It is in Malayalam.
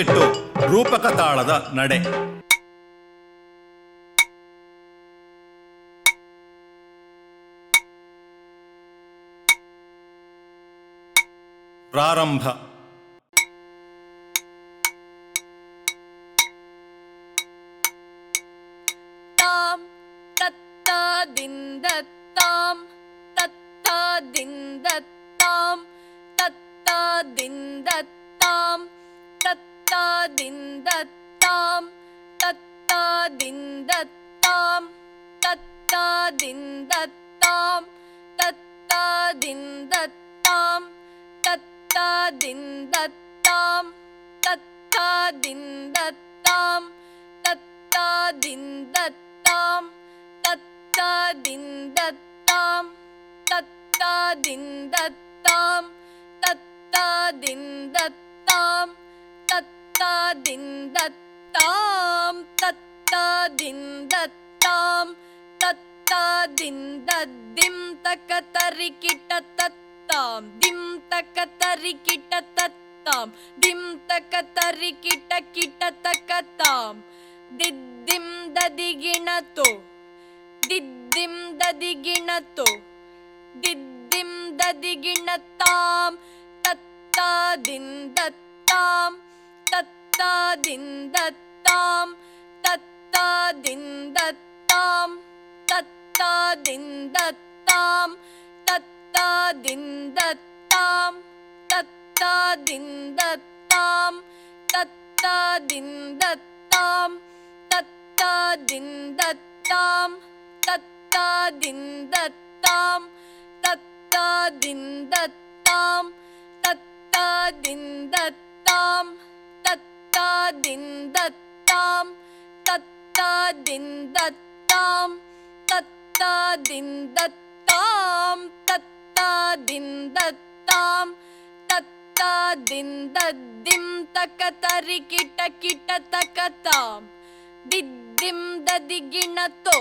ಇಪ್ಪತ್ತೆಂಟು ರೂಪಕ ತಾಳದ ನಡೆ. ಪ್ರಾರಂಭ. ತಾಂ ತತ್ತಾದಿಂದ ತಾಂ ತತ್ತದಿಂದ ತಾಂ ತತ್ತಾದಿಂದ தத்தாதிந்தத்தாம் தத்தாதிந்தத்தாம் தத்தாதிந்தத்தாம் தத்தாதிந்தத்தாம் தத்தாதிந்தத்தாம் தத்தாதிந்தத்தாம் தத்தாதிந்தத்தாம் தத்தாதிந்தத்தாம் தத்தாதிந்தத்தாம் தத்தாதிந்தத்தாம் തത്താദിന്തത്താം തത്താദിന്തത്താം തത്താദിന്തദ്ദിം തകതരികിട തത്താം ദിം തകതരികിട ദിം തകതരികിട ദിദ്ദിം ദദിഗിണതോ ദിദ്ദിം ദദിഗിണതോ ദിദ്ദിം ദദിഗിണതാം തത്താദിന്തത്താം தத்தாதிந்தத்தாம் தத்தாதிந்தத்தாம் தத்தாதிந்தத்தாம் தத்தாதிந்தத்தாம் தத்தாதிந்தத்தாம் தத்தாதிந்தத்தாம் தத்தாதிந்தத்தாம் தத்தாதிந்தத்தாம் தத்தாதிந்தத்தாம் தத்தாதிந்தத்தாம் തത്താദിന്തത്താം തത്താദിന്തത്താം തത്താദിന്തത്താം തത്താദിന്തത്താം തത്താദിന്തദ്ദിം തക തരി കിട കിട തകതാം ദിദ്ദിം ദദിഗിണത്തോ